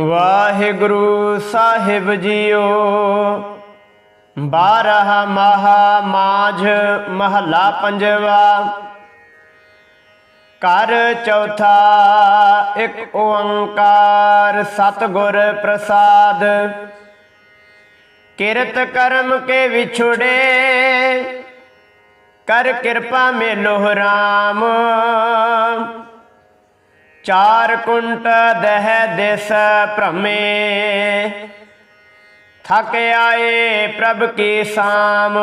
ਵਾਹਿਗੁਰੂ ਸਾਹਿਬ JIO. ਬਾਰਹ ਮਹਾ ਮਾਝ ਮਹੱਲਾ ਪੰਜਵਾ। ਕਰ ਚੌਥਾ ਇੱਕ ਓੰਕਾਰ ਸਤਿਗੁਰ ਪ੍ਰਸਾਦ। ਕਿਰਤ ਕਰਮ ਕੇ ਵਿਛੁੜੇ, ਕਰ ਕਿਰਪਾ ਮੇਲੋ ਰਾਮ। ਚਾਰ ਕੁੰਟ ਦਹਿ ਦਿਸ ਭ੍ਰਮੇ। ਥਕ ਆਏ ਪ੍ਰਭ ਕੀ ਸਾਮ।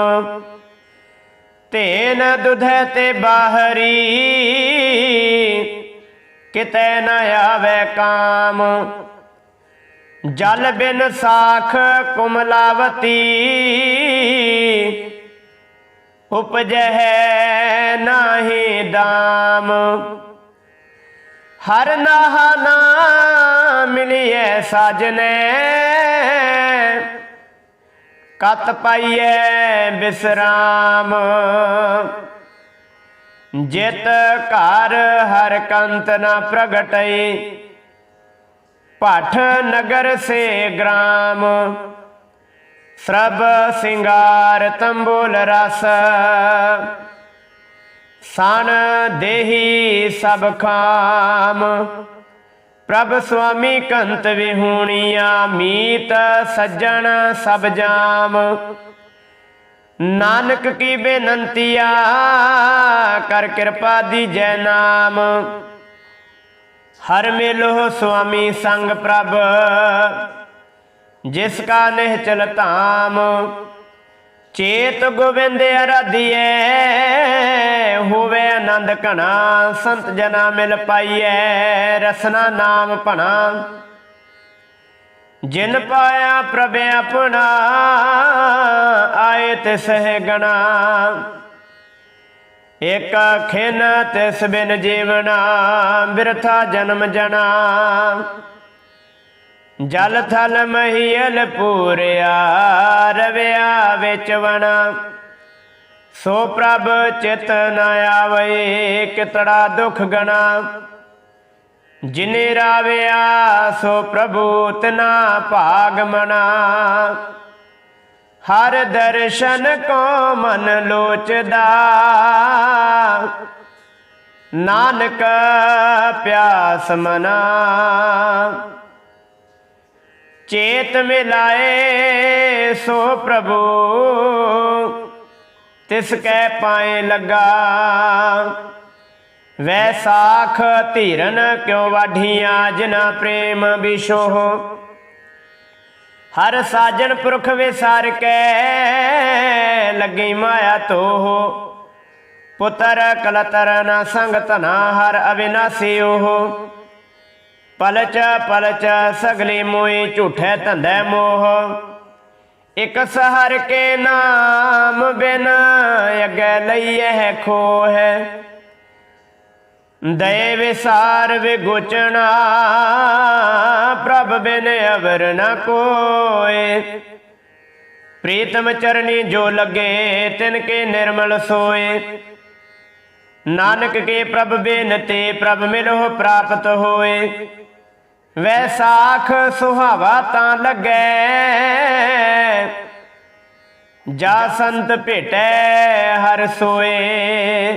ਤੇਨ ਦੁਧੈ ਤੇ ਬਾਹਰੀ। ਕਿਤੈ ਨ ਆਵੇ ਕਾਮ। ਜਲ ਬਿਨ ਸਾਖ ਕੁਮਲਾਵਤੀ। ਉਪਜਹਿ ਨਾਹੀ ਦਾਮ। ਹਰ ਨਾਹਾ ਨਾ ਮਿਲਿਐ ਸਾਜਨੇ। ਕਤ ਪਾਈਐ ਬਿਸਰਾਮ। ਜਿਤ ਘਰ ਹਰ ਕੰਤ ਨਾ ਪ੍ਰਗਟਈ। ਪਠ ਨਗਰ ਸੇ ਗ੍ਰਾਮ। ਸਰਬ ਸਿੰਗਾਰ ਤੰਬੋਲ ਰਸ। ਸਣ ਦੇਹੀ ਸਭ ਖਾਮ। ਪ੍ਰਭ ਸੁਆਮੀ ਕੰਤ ਵਿਹੂਣੀਆਂ, ਮੀਤ ਸੱਜਣ ਸਭ ਜਾਮ। ਨਾਨਕ ਕੀ ਬੇਨੰਤੀਆ ਕਰ ਕਿਰਪਾ ਦੀ ਜੈ ਨਾਮ। ਹਰ ਮਿਲੋ ਸੁਆਮੀ ਸੰਗ ਪ੍ਰਭ, ਜਿਸ ਕਾ ਨਿਹਚਲ ਧਾਮ। ਚੇਤ ਗੋਬਿੰਦ ਅਰਾਧੀਏ ਹੋਵੇ ਆਨੰਦ ਘਣਾ, ਸੰਤ ਜਨਾ ਮਿਲ ਪਾਈਐ, ਰਸਨਾ ਨਾਮ ਭਣਾ। ਜਿਨ ਪਾਇਆ ਪ੍ਰਭ ਆਪਣਾ, ਆਏ ਤਿਸ ਹੈ ਗਣਾ। ਇਕ ਖਿਨ ਤਿਸ ਬਿਨ ਜੀਵਨਾ ਬਿਰਥਾ ਜਨਮ ਜਣਾ। ਜਲ ਥਲ ਮਹੀਲ ਪੂਰਿਆ, ਰਵਿਆ ਵਿੱਚ ਵਣਾ। ਸੋ ਪ੍ਰਭ ਚਿਤ ਨ ਆਵੇ ਕਿਤੜਾ ਦੁਖ ਗਣਾ। ਜਿਨੇ ਰਾਵਿਆ, ਸੋ ਪ੍ਰਭੂ ਤਨਾ ਭਾਗ ਮਣਾ। ਹਰ ਦਰਸ਼ਨ ਕੋ ਮਨ ਲੋਚਦਾ। ਨਾਨਕ ਪਿਆਸ ਮਨਾ। ਚੇਤ ਮਿਲਾਏ ਸੋ ਪ੍ਰਭੂ। ਤਿਸ ਕੈ ਪਾਏ ਲੱਗਾ। ਵੈਸਾਖ ਧੀਰਨ ਕਿਉ ਵਾਢੀਆਂ ਜਿਨਾ ਪ੍ਰੇਮ ਵਿਸ਼ੋਹ ਹਰ ਸਾਜਣ ਪੁਰਖ ਵਿਸਾਰ ਕੇ ਲੱਗੀ ਮਾਇਆ ਤੋਹ। ਪੁੱਤਰ ਕਲਤਰ ਨਾ ਸੰਗ ਧਨਾ ਹਰ ਅਵਿਨਾਸੀ ਉਹ। ਪਲਚ ਪਲਚ ਸਗਲੀ ਮੋਈ ਝੂਠੇ ਧੰਦੇ ਮੋਹ। ਇਕ ਸਹਰ ਕੇ ਨਾਮ ਬਿਨ ਅਗੇ ਲਈਏ ਖੋਹ। ਦਏ ਵਿਸਾਰ ਵਿਗੋਚਣਾ, ਪ੍ਰਭ ਬਿਨ ਅਵਰ ਨ ਕੋਏ। ਪ੍ਰੀਤਮ ਚਰਨੀ ਜੋ ਲਗੇ, ਤਿਨ ਕੇ ਨਿਰਮਲ ਸੋਏ। ਨਾਨਕ ਕੇ ਪ੍ਰਭ ਬੇਨਤੇ, ਪ੍ਰਭ ਮਿਲੋ ਪ੍ਰਾਪਤ ਹੋਏ। ਵੈਸਾਖ ਸੁਹਾਵਾ ਤਾਂ ਲੱਗੈ, ਜਾ ਸੰਤ ਭੇਟੈ। ਹਰ ਸੋਏ।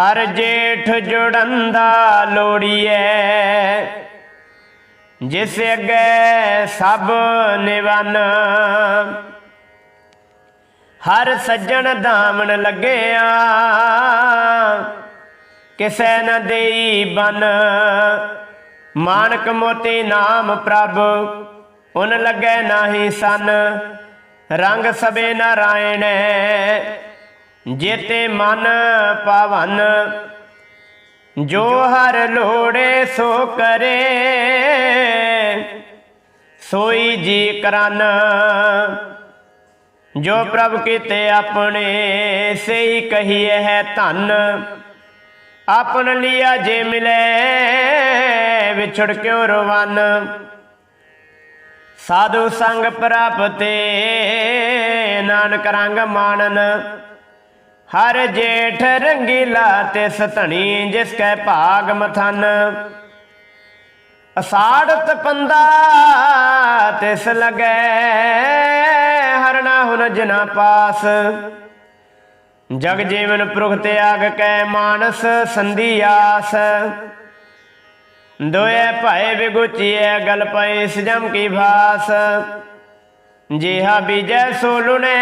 ਹਰ ਜੇਠ ਜੁੜੰਦਾ ਲੋੜੀਐ। ਜਿਸ ਅੱਗੇ ਸਭ ਨਿਵਨ। ਹਰ ਸੱਜਣ ਦਾਮਨ ਲੱਗਿਆ। ਕਿਸੈ ਨ ਦੇਈ ਬਨ। ਮਾਨਕ ਮੋਤੀ ਨਾਮ ਪ੍ਰਭ, ਉਨ ਲੱਗੈ ਨਾਹੀ ਸਨ। ਰੰਗ ਸਬੇ ਨਾਰਾਇਣ ਜੇਤੇ ਮਨ ਪਾਵਨ, ਜੋ ਹਰ ਲੋੜੇ ਸੋ ਕਰੇ, ਸੋਈ ਜੀ ਕਰਨ। ਜੋ ਪ੍ਰਭ ਕੀਤੇ ਆਪਣੇ, ਸਹੀ ਕਹੀਏ ਹੈ ਧਨ। ਆਪਣ ਲਿਆ ਜੇ ਮਿਲੇ, ਵਿਛੜ ਕਿਉ ਰਵਨ? ਸਾਧੂ ਸੰਗ ਪ੍ਰਾਪਤੇ, ਨਾਨਕ ਰੰਗ ਮਾਨਨ ਹਰ ਜੇਠ ਰੰਗੀਲਾ ਤਿਸ ਧਣੀ, ਜਿਸ ਕੈ ਭਾਗ ਮਥਨ। ਅਸਾੜਤ ਪੰਦਾ ਤਿਸ ਲਗੈ, ਹਰਣਾ ਹੁਨ ਜਨਾ ਪਾਸ। ਜਗ ਜੀਵਨ ਪੁਰਖ ਤਿਆਗ ਕੈ ਮਾਨਸ, ਸੰਧੀ ਆਸ। ਦੋਏ ਭਾਏ ਵਿਗੁਚੀਐ, ਗਲ ਪਏ ਸਜਮ ਕੀ ਭਾਸ। ਜਿਹਾ ਬੀਜੈ ਸੋ ਲੁਣੇ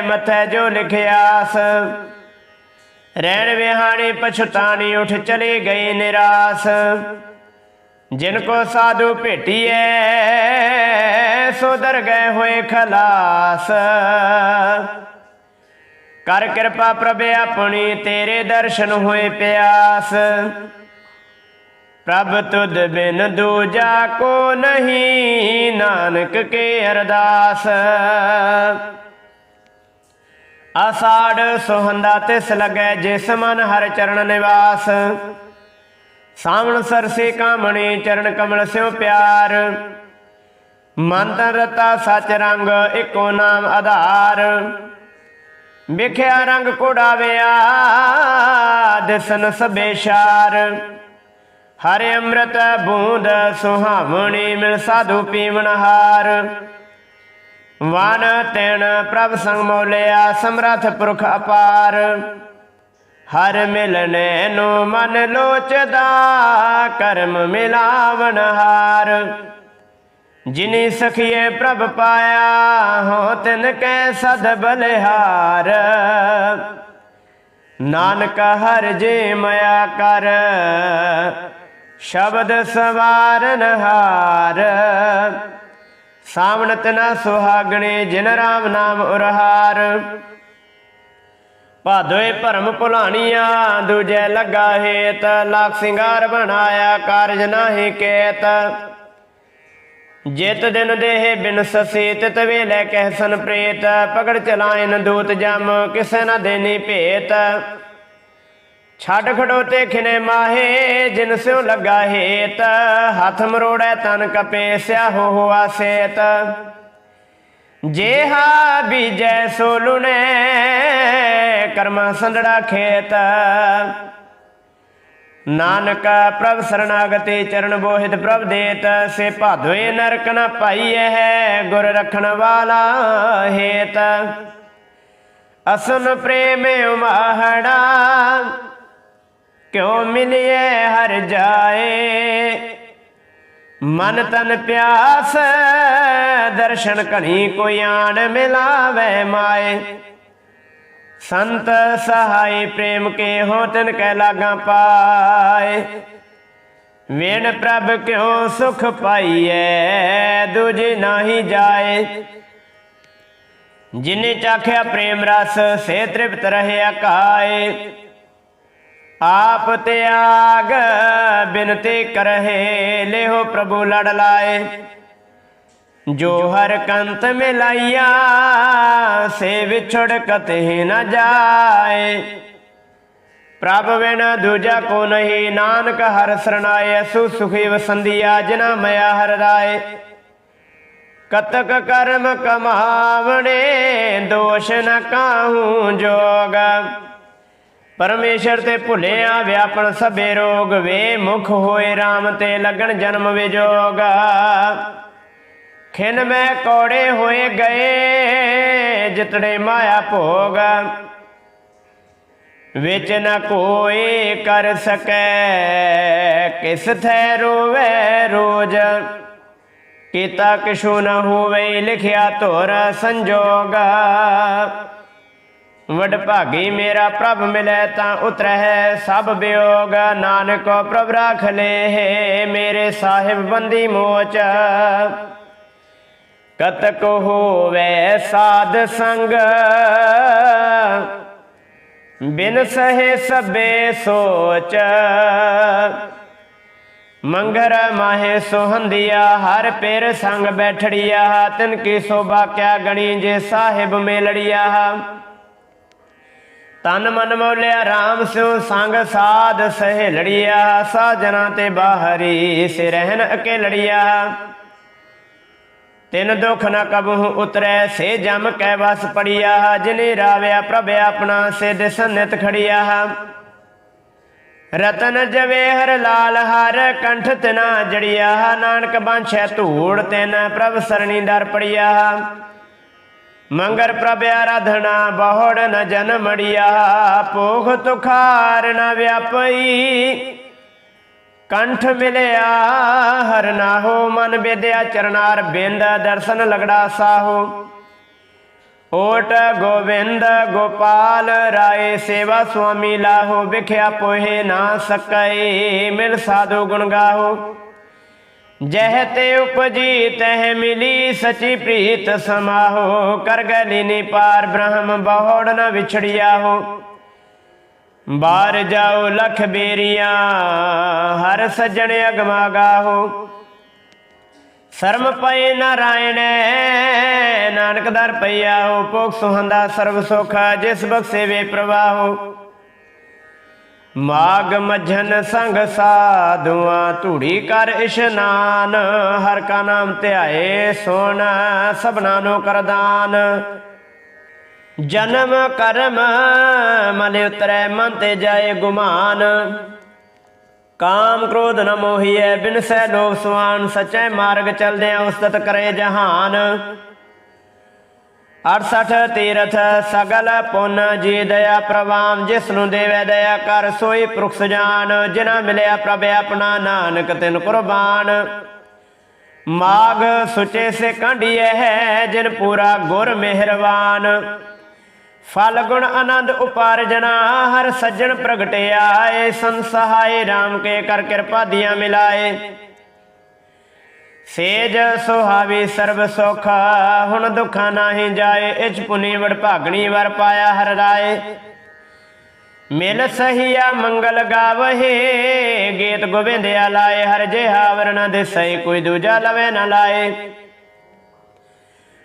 ਮਥੈ ਜੋ ਲਿਖਿਆਸ। ਰਹਿਣ ਵਿਹਾਣੀ ਪਛਤਾਣੀ, ਉਠ ਚਲੀ ਗਈ ਨਿਰਾਸ। ਜਿਨ ਕੋ ਸਾਧੂ ਭੇਟੀਐ, ਸੋ ਦਰ ਗਏ ਹੋਏ ਖਲਾਸ। ਕਰ ਕਿਰਪਾ ਪ੍ਰਭ ਆਪਣੀ, ਤੇਰੇ ਦਰਸ਼ਨ ਹੋਏ ਪਿਆਸ। ਪ੍ਰਭ ਤੁਧ ਬਿਨ ਦੂਜਾ ਕੋ ਨਹੀਂ, ਨਾਨਕ ਕੇ ਅਰਦਾਸ। ਆਸਾੜ ਸੁਹੰਦਾ ਤਿਸ ਲਗੈ ਜਿਸ ਮਨ ਹਰ ਚਰਨ ਨਿਵਾਸ। ਸਾਵਣ ਸਰਸੇ ਕਾਮਣੀ ਚਰਨ ਕਮਲ ਸਿਉ ਪਿਆਰ। ਮਨ ਤਨ ਰਤਾ ਸਚ ਰੰਗ ਇੱਕੋ ਨਾਮ ਆਧਾਰ। ਵਿਖਿਆ ਰੰਗ ਕੋੜਾਵਿਆ ਦਿਸਨ ਸਭੇ ਹਰਿ ਅੰਮ੍ਰਿਤ ਬੂੰਦ ਸੁਹਾਵਣੀ ਮਿਲ ਸਾਧੂ ਪੀਵਨ ਹਾਰ। ਵਨ ਤੈਣ ਪ੍ਰਭ ਸੰਗ ਮੋਲਿਆ ਸਮਰਥ ਪੁਰਖ ਅਪਾਰ। ਹਰ ਮਿਲਨੇ ਨੂੰ ਮਨ ਲੋਚਦਾ, ਕਰਮ ਮਿਲਾਵਨ ਹਾਰ। ਜਿਨੀ ਸਖੀਏ ਪ੍ਰਭ ਪਾਇਆ, ਹੋ ਤਿਨ ਕੈ ਸਦ ਬਲਿਹਾਰ। ਨਾਨਕ ਹਰ ਜੇ ਮਇਆ ਕਰ ਸ਼ਬਦ ਸਵਾਰਨ ਹਾਰ। ਸਾਵਣ ਤਨਾ ਸੁਹਾਗਣੇ ਜਿਨ ਰਾਮ ਨਾਮ ਉਰਹਾਰ। ਭਾਦੋਏ ਭਰਮ ਭੁਲਾਣੀਆਂ, ਦੂਜੇ ਲੱਗਾ ਹੇਤ, ਲੱਖ ਸਿੰਗਾਰ ਬਣਾਇਆ ਕਾਰਜ ਨਾਹੀ ਕੇਤ। ਜਿਤ ਦਿਨ ਦੇਹ ਬਿਨ ਸਸੇ, ਤਿਤ ਵੇਲੇ ਕਹਿ ਸਨ ਪ੍ਰੇਤ। ਪਕੜ ਚਲਾਇਨ ਦੂਤ ਜਮ, ਕਿਸੇ ਨਾ ਦੇਨੀ ਭੇਤ। ਛੱਡ ਖੜੋਤੇ ਖਿਨੇ ਮਾਹੇ, ਜਿਨ ਸਿਉ ਲੱਗਾ ਹੇਤ। ਹੱਥ ਮਰੋੜੈ ਤਨ ਕਪੇ ਸਿਆਹੋ ਹੋਆ ਸੇਤ ਜੇਹਾ ਬੀਜੈ ਸੋ ਲੁਣੇ, ਕਰਮਾ ਸੰਧੜਾ ਖੇਤ। ਨਾਨਕ ਪ੍ਰਭ ਸਰਣਾਗਤੇ ਚਰਨ ਬੋਹਿਤ ਪ੍ਰਭ ਦੇਤ। ਸੇ ਭਾਦੋਏ ਨਰਕ ਨ ਪਾਈਐ ਹੈ, ਗੁਰ ਰਖਣ ਵਾਲਾ ਹੇਤ। ਅਸਨ ਪ੍ਰੇਮ ਉਮਾਹੜਾ ਕਿਉ ਮਿਲਿਐ ਹਰ ਜਾਏ ਮਨ ਤਨ ਪਿਆਸ ਦਰਸ਼ਨ ਕਣੀ ਕੋਈ ਆਣ ਮਿਲਾਵੇ ਮਾਏ ਸੰਤ ਸਹਾਈ ਪ੍ਰੇਮ ਕੇ ਹੋ ਤਿਨ ਕੈ ਲਾਗਾ ਪਾਏ ਵੇਣ ਪ੍ਰਭ ਕਿਉ ਸੁਖ ਪਾਈਐ ਦੂਜੇ ਨਾਹੀ ਜਾਏ ਜਿਨੇ ਚਾਖਿਆ ਪ੍ਰੇਮ ਰਸ ਸੇ ਤ੍ਰਿਪਤ ਰਹਿਆ ਕਾਏ ਆਪ ਤਿਆਗ ਬਿਨਤੀ ਕਰਹਿ ਲਿਓ ਪ੍ਰਭੂ ਲੜ ਲਾਏ। ਜੋ ਹਰ ਕੰਤ ਮਿਲਾਈਆ, ਸੇ ਵਿਛੜ ਕਤੇ ਨ ਜਾਏ। ਪ੍ਰਭ ਬਿਨ ਦੂਜਾ ਕੋ ਨਹੀਂ, ਨਾਨਕ ਹਰ ਸਰਣਾਏ ਸੂ ਸੁਖੀ ਵਸੰਦੀਆ ਜਿਨਾ ਮਇਆ ਹਰ ਰਾਏ। ਕਤਕ ਕਰਮ ਕਮਾਵਣੇ, ਦੋਸ਼ ਨ ਕਾਹੂ ਜੋਗ। ਪਰਮੇਸ਼ਰ ਤੇ ਭੁੱਲਿਆ ਵਿਆਪਨ ਸਭੇ ਰੋਗ, ਵੇ ਮੁਖ ਹੋਏ RAM ਤੇ ਲਗਣ ਜਨਮ ਵਿਜੋਗ ਖਿਨ ਮੈਂ ਕੋੜੇ ਹੋਏ ਗਏ ਜਿਤੜੇ ਮਾਇਆ ਭੋਗ। ਵਿੱਚ ਨ ਕੋਈ ਕਰ ਸਕੈ, ਕਿਸ ਥੈ ਰੋਵੇ ਰੋਜ। ਕੀਤਾ ਕਿਛੂ ਨ ਹੋਵੇ, ਲਿਖਿਆ ਧੁਰ ਸੰਜੋਗਾ। ਵਡ ਭਾਗੀ ਮੇਰਾ ਪ੍ਰਭ ਮਿਲੈ ਤਾਂ ਉਤਰਹਿ ਸਭ ਬਿਯੋਗ ਨਾਨਕ ਪ੍ਰਭ ਰਾਖ ਲੇ ਮੇਰੇ ਸਾਹਿਬ ਬੰਦੀ ਮੋਚ। ਕਤਕ ਹੋਵੇ ਸਾਧ ਸੰਗ। ਬਿਨ ਸਹੇ ਸਬੇ ਸੋਚ। ਮੰਗਰ ਮਾਹੇ ਸੋਹੰਦੀਆ, ਹਰ ਪੇਰ ਸੰਗ ਬੈਠੜੀਆ, ਤਿਨ ਕੀ ਸੋਭਾ ਕਿਆ ਗਣੀ ਜੇ ਸਾਹਿਬ ਮੇਲੜੀਆ। ਤਨ ਮਨ ਮੋਲਿਆ RAM ਸਿਉ ਸੰਗ ਸਾਧ ਸਹਿਲੜੀਆ ਸਾਜਣਾ ਤੇ ਬਾਹਰੀ ਸੇ ਰਹਿਨ ਅਕੇਲੜੀਆ। ਤਿਨ ਦੁਖ ਨ ਕਬਹੁ ਉਤਰੈ, ਸੇ ਜਮ ਕੈ ਵਸ ਪੜੀਆ। ਜਿਨੇ ਰਾਵਿਆ ਪ੍ਰਭ ਆਪਣਾ, ਸੇ ਦਿਸ ਨਿਤ ਖੜੀਆ। ਰਤਨ ਜਵੇਹਰ ਲਾਲ, ਹਰ ਕੰਠ ਤਨਾ ਜੜਿਆ। ਨਾਨਕ ਬਾਂਛੈ ਧੂੜ ਤਿਨ, ਪ੍ਰਭ ਸਰਣੀ ਦਰ ਪੜਿਆ। ਮੰਗਰ ਪ੍ਰਭ ਆਰਾਧਨਾ, ਬਹੁੜ ਨ ਜਨਮੜਿਆ ਪੋਖ ਤੁਖਾਰ ਨ ਵਿਆਪਈ। ਕੰਠ ਮਿਲਿਆ, ਹਰ ਨਾਹੋ ਮਨ ਵਿਦਿਆ ਚਰਨਾਰ ਬਿੰਦ ਦਰਸ਼ਨ ਲਗੜਾ ਸਾਹੋ। ਓਟ ਗੋਬਿੰਦ ਗੋਪਾਲ ਰਾਏ, ਸੇਵਾ ਸੁਆਮੀ ਲਾਹੋ, ਵਿਖਿਆ ਪੋਹੇ ਨਾ ਸਕੈ ਮਿਲ ਸਾਧੂ ਗੁਣ ਗਾਹੋ। ਜਹ ਤੇ ਉਪਜੀ ਤਹ ਮਿਲੀ ਸਚੀ ਪ੍ਰੀਤ ਸਮਾਹੋ, ਕਰ ਗਲੀ ਨੀ ਪਾਰ ਬ੍ਰਹਮ, ਬਹੁੜ ਨ ਵਿਛੜਿਆ ਹੋ ਬਾਹਰ ਜਾਓ ਲਖ ਬੇਰੀਆਂ, ਹਰ ਸੱਜਣ ਅਗਮਾ ਗਾਹੋ। ਸ਼ਰਮ ਪਏ ਨਾਰਾਇਣ, ਨਾਨਕ ਦਰ ਪਈਆ ਹੋ ਭੋਗ ਸੁਹੰਦਾ ਸਰਬ ਸੁਖ, ਜਿਸ ਬਖਸ਼ੇ ਵੇ ਪ੍ਰਵਾਹੋ। ਮਾਗ ਮਝਨ ਸੰਗ ਸਾਧੂਆਂ, ਧੂੜੀ ਕਰ ਇਸ਼ਨਾਨ, ਹਰ ਕਾ ਨਾਮ ਧਿਆਏ ਸੁਣ, ਸਭਨਾ ਨੂੰ ਕਰਦਾਨ ਜਨਮ ਕਰਮ, ਮਨ ਉਤਰੈ, ਮਨ ਤੇ ਜਾਏ ਗੁਮਾਨ। ਕਾਮ ਕ੍ਰੋਧ ਨ ਮੋਹੀਐ, ਬਿਨ ਸੈ ਲੋਭ ਸੁਆਨ, ਸਚੈ ਮਾਰਗ ਚਲਦਿਆਂ ਉਸਤਤ ਕਰੇ ਜਹਾਨ। 68 ਤੀਰਥ ਸਗਲ ਪੁੰਨ ਜੀ ਦਇਆ ਪ੍ਰਵਾਨ, ਜਿਸ ਨੂੰ ਦੇਵੈ ਦਇਆ ਕਰ, ਸੋਈ ਪੁਰਖ ਜਾਨ ਜਿਨਾ ਮਿਲਿਆ ਪ੍ਰਭ ਆਪਣਾ ਨਾਨਕ ਤਿਨ ਕੁਰਬਾਨ। ਮਾਗ ਸੁਚੇ ਸੇ ਕਾਂਢੀਐ ਹੈ, ਜਿਨ ਪੂਰਾ ਗੁਰ ਮਿਹਰਬਾਨ ਫਲ ਗੁਣ ਆਨੰਦ ਉਪਾਰਜਨਾ, ਹਰ ਸੱਜਣ ਪ੍ਰਗਟਿਆ ਏ ਸੰਸਹਾਏ RAM ਕੇ ਕਰ ਕਿਰਪਾ ਦੀਆਂ ਮਿਲਾਏ। ਸੇਜ ਸੁਹਾਵੀ ਸਰਬ ਸੁਖ, ਹੁਣ ਦੁਖਾਂ ਨਾਹੀ ਜਾਏ ਇਚ ਪੁਨੀ ਵਡ ਭਾਗਣੀ ਵਰ ਪਾਇਆ ਹਰ ਰਾਏ। ਮਿਲ ਸਹੀਆ ਮੰਗਲ ਗਾਵਹੇ, ਗੀਤ ਗੋਬਿੰਦਿਆ ਲਾਏ, ਹਰ ਜਿਹਾ ਵਰණ ਦੇ ਸਈ ਕੋਈ ਦੂਜਾ ਲਵੇ ਨਾ ਲਾਏ।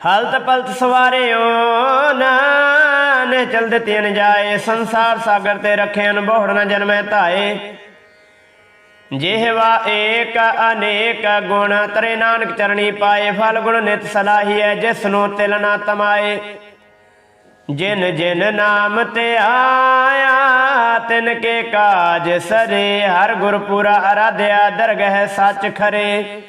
ਹਲਤ ਪਲਤ ਸਵਾਰਿਓ ਨਾਨ ਚਲਦੇ ਤੀਨ ਜਾਏ, ਸੰਸਾਰ ਸਾਗਰ ਤੇ ਰੱਖੇ ਬਹੁੜ ਨਾ ਜਨਮੈ ਧਾਏ। ਜਿਹਵਾ ਏਕ ਅਨੇਕ ਗੁਣ, ਤਰੇ ਨਾਨਕ ਚਰਣੀ ਪਾਏ, ਫਲ ਗੁਣ ਨਿਤ ਸਲਾਹੀਐ ਜਿਸ ਨੂੰ ਤਿਲ ਨਾ ਤਮਾਏ। ਜਿਨ ਜਿਨ ਨਾਮ ਤੇ ਆਇਆ, ਤਿਨ ਕੇ ਕਾਜ ਸਰੇ ਹਰ ਗੁਰਪੁਰਾ ਅਰਾਧਿਆ, ਦਰਗਹਿ ਸੱਚ ਖਰੇ।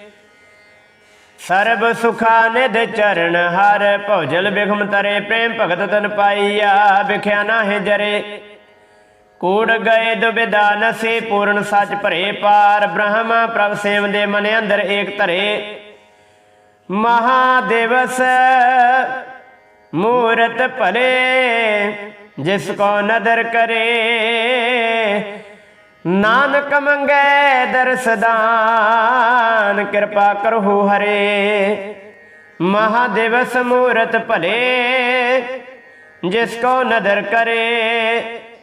ਸਰਬ ਸੁਖਾ ਨਿਧ ਚਰਨ, ਹਰ ਭਉਜਲ ਬਿਖਮ ਤਰੇ ਪ੍ਰੇਮ ਭਗਤ ਤਨ ਪਾਈਆ ਵਿਖਿਆ ਨਾਹਿ ਜਰੇ। ਕੂੜ ਗਏ ਦੁਬਿਦਾ ਨਸੇ ਪੂਰਨ ਸੱਚ ਭਰੇ ਪਾਰ, ਬ੍ਰਹਮ ਪ੍ਰਭ ਸੇਵ ਦੇ ਮਨ ਅੰਦਰ ਏਕ ਧਰੇ। ਮਹਾਦੇਵਸ ਮੂਰਤ ਭਲੇ, ਜਿਸ ਕੋ ਨਦਰ ਕਰੇ। ਨਾਨਕ ਮੰਗੇ ਦਰਸਦਾਨ ਕਿਰਪਾ ਕਰਹੁ ਹਰੇ। ਮਹਾਦੇਵਸ ਮੂਰਤ ਭਲੇ, ਜਿਸ ਕੋ ਨਦਰ ਕਰੇ।